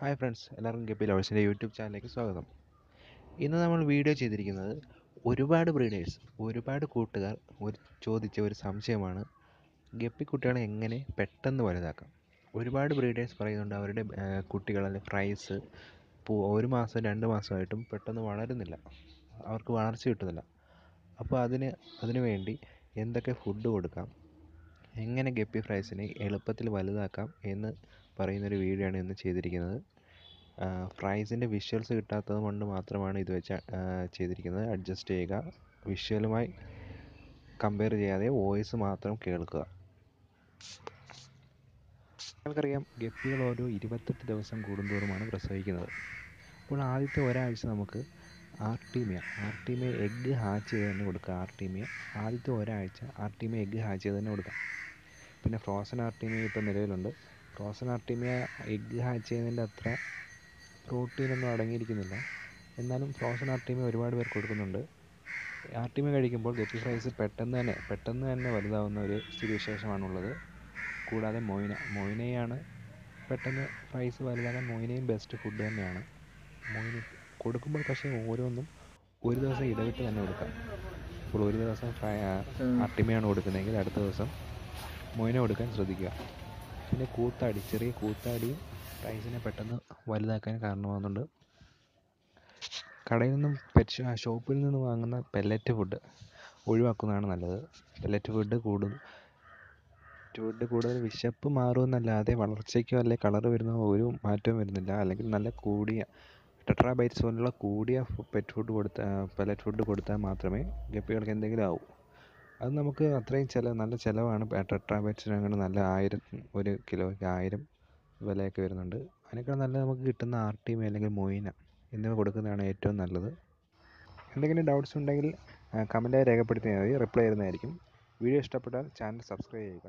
Hi friends എല്ലാവർക്കും P ലവേഴ്സിന്റെ YouTube ചാനലിലേക്ക് സ്വാഗതം. ഇന്ന് നമ്മൾ വീഡിയോ ചെയ്തിരിക്കുന്നത് ഒരുപാട് ബ്രീഡേഴ്സ് ഒരുപാട് കൂട്ടുകാർ ഒരു ചോദിച്ച ഒരു സംശയമാണ്. ഗപ്പിക്കുട്ടികളെ എങ്ങനെ പെട്ടെന്ന് വലുതാക്കാം? ഒരുപാട് ബ്രീഡേഴ്സ് പറയുന്നുണ്ട് അവരുടെ കുട്ടികളെ പ്രൈസ് ഒരു മാസം രണ്ട് മാസമായിട്ടും പെട്ടെന്ന് വളരുന്നില്ല. അവർക്ക് വളർച്ച കിട്ടുന്നില്ല. അപ്പോൾ അതിന് അതിനു വേണ്ടി എന്തൊക്കെ ഫുഡ് കൊടുക്കാം? എങ്ങനെ ഗപ്പി ഫ്രൈസിനെ എളുപ്പത്തിൽ വലുതാക്കാം എന്ന് പറയുന്നൊരു വീഡിയോ ആണ് ഇന്ന് ചെയ്തിരിക്കുന്നത്. ഫ്രൈസിന്റെ വിഷ്വൽസ് കിട്ടാത്തത് കൊണ്ട് മാത്രമാണ് ഇത് വെച്ച് ചെയ്തിരിക്കുന്നത്. അഡ്ജസ്റ്റ് ചെയ്യുക. വിഷ്വലുമായി കമ്പയർ ചെയ്യാതെ വോയിസ് മാത്രം കേൾക്കുക. നിങ്ങൾക്കറിയാം ഗപ്പികൾ ഓരോ ഇരുപത്തെട്ട് ദിവസം കൂടുന്തോറുമാണ് പ്രസവിക്കുന്നത്. അപ്പോൾ ആദ്യത്തെ ഒരാഴ്ച നമുക്ക് ആർട്ടീമിയ ആർട്ടീമിയ എഗ്ഗ് ഹാച്ച് ചെയ്ത് തന്നെ കൊടുക്കുക ആർട്ടീമിയ. ആദ്യത്തെ ഒരാഴ്ച ആർട്ടീമിയ എഗ്ഗ് ഹാച്ച് ചെയ്ത് തന്നെ കൊടുക്കാം പിന്നെ ഫ്രോസൺ ആർട്ടീമിയ ഇപ്പോൾ നിലവിലുണ്ട്. ഫ്രോസൺ ആർട്ടീമിയ എഗ്ഗ് ഹാച്ച് ചെയ്യുന്നതിന്റെ അത്ര പ്രോട്ടീനൊന്നും അടങ്ങിയിരിക്കുന്നില്ല. എന്നാലും ഫ്രോസൺ ആർട്ടീമിയ ഒരുപാട് പേർ കൊടുക്കുന്നുണ്ട്. ആർട്ടീമിയ കഴിക്കുമ്പോൾ ഗപ്പി ഫ്രൈസ് പെട്ടെന്ന് തന്നെ പെട്ടെന്ന് തന്നെ വലുതാവുന്ന ഒരു സ്ഥിതിവിശേഷമാണുള്ളത് കൂടാതെ മൊയിന മൊയിനയാണ് പെട്ടെന്ന് ഫ്രൈസ് വലുതാകാൻ മൊയിനയും ബെസ്റ്റ് ഫുഡ് തന്നെയാണ്. മൊയിന കൊടുക്കുമ്പോൾ പക്ഷേ ഓരോന്നും ഒരു ദിവസം ഇടവിട്ട് തന്നെ കൊടുക്കാം. ഇപ്പോൾ ഒരു ദിവസം ഫ്രൈ ആർട്ടിമയാണ് കൊടുക്കുന്നതെങ്കിൽ അടുത്ത ദിവസം മൊയിന കൊടുക്കാൻ ശ്രദ്ധിക്കുക. പിന്നെ കൂത്താടി ചെറിയ കൂത്താടിയും പ്രൈസിനെ പെട്ടെന്ന് വലുതാക്കാൻ കാരണമാകുന്നുണ്ട് കടയിൽ നിന്നും പെറ്റ് ഷോപ്പിൽ നിന്ന് വാങ്ങുന്ന പെല്ലറ്റ് ഫുഡ് ഒഴിവാക്കുന്നതാണ് നല്ലത്. പെല്ലറ്റ് ഫുഡ് കൂടും ഫുഡ് കൂടുതൽ വിശപ്പ് മാറുമെന്നല്ലാതെ വളർച്ചയ്ക്കോ അല്ലെങ്കിൽ കളർ വരുന്ന ഒരു മാറ്റവും വരുന്നില്ല. അല്ലെങ്കിൽ നല്ല കൂടിയ ടെട്രാബൈറ്റ്സ് പോലുള്ള കൂടിയ പെറ്റ് ഫുഡ് കൊടുത്താൽ പെല്ലറ്റ് ഫുഡ് കൊടുത്താൽ മാത്രമേ ഗപ്പികൾക്ക് എന്തെങ്കിലും ആവൂ. അത് നമുക്ക് അത്രയും ചില നല്ല ചിലവാണ്. ടെട്രാബൈറ്റ്സിന് അങ്ങനെ നല്ല ആയിരം ഒരു കിലോയ്ക്ക് ആയിരം വിലയൊക്കെ വരുന്നുണ്ട്. അതിനേക്കാൾ നല്ലത് നമുക്ക് കിട്ടുന്ന ആർ ടി എം അല്ലെങ്കിൽ മൊയിന എന്നിവ കൊടുക്കുന്നതാണ് ഏറ്റവും നല്ലത്. എന്തെങ്കിലും ഡൗട്ട്സ് ഉണ്ടെങ്കിൽ കമന്റായി രേഖപ്പെടുത്തിയാൽ മതി. റിപ്ലൈ തരുന്നതായിരിക്കും. വീഡിയോ ഇഷ്ടപ്പെട്ടാൽ ചാനൽ സബ്സ്ക്രൈബ് ചെയ്യുക.